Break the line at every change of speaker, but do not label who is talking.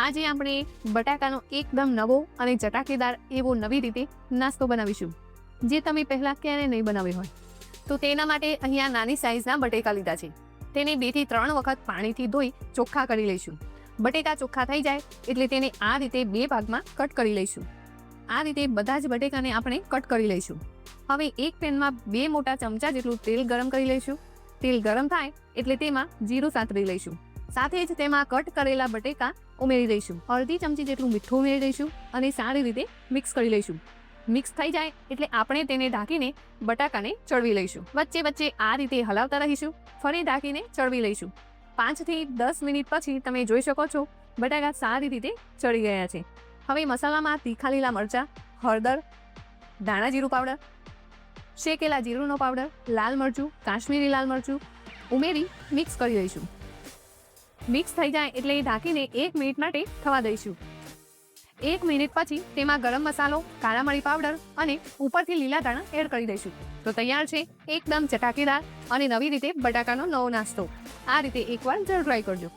આજે આપણે બટાકાનો એકદમ નવો અને ચટાકેદાર એવો નવી રીતે નાસ્તો બનાવીશું, જે તમે પહેલાં ક્યારે નહીં બનાવ્યો હોય. તો તેના માટે અહીંયા નાની સાઇઝના બટેકા લીધા છે. તેને બેથી ત્રણ વખત પાણીથી ધોઈ ચોખ્ખા કરી લઈશું. બટેકા ચોખ્ખા થઈ જાય એટલે તેને આ રીતે બે ભાગમાં કટ કરી લઈશું. આ રીતે બધા જ બટેકાને આપણે કટ કરી લઈશું. હવે એક પેનમાં બે મોટા ચમચા જેટલું તેલ ગરમ કરી લઈશું. તેલ ગરમ થાય એટલે તેમાં જીરું સાતરી લઈશું. સાથે જ તેમાં કટ કરેલા બટેકા ઉમેરી દઈશું. અડધી ચમચી જેટલું મીઠું ઉમેરી દઈશું અને સારી રીતે મિક્સ કરી લઈશું. મિક્સ થઈ જાય એટલે આપણે તેને ઢાંકીને બટાકાને ચડવી લઈશું. વચ્ચે વચ્ચે આ રીતે હલાવતા રહીશું, ફરી ઢાંકીને ચડવી લઈશું. પાંચથી દસ મિનિટ પછી તમે જોઈ શકો છો, બટાકા સારી રીતે ચડી ગયા છે. હવે મસાલામાં તીખા લીલા મરચાં, હળદર, ધાણા જીરું પાવડર, શેકેલા જીરુંનો પાવડર, લાલ મરચું, કાશ્મીરી લાલ મરચું ઉમેરી મિક્સ કરી દઈશું મિક્સ થઈ જાય એટલે એ ઢાંકીને એક મિનિટ માટે થવા દઈશું. એક મિનિટ પછી તેમાં ગરમ મસાલો, કાળા મરી પાવડર અને ઉપરથી લીલા ધાણા એડ કરી દઈશું. તો તૈયાર છે એકદમ ચટાકેદાર અને નવી રીતે બટાકાનો નવો નાસ્તો. આ રીતે એકવાર જરૂર ટ્રાય કરજો.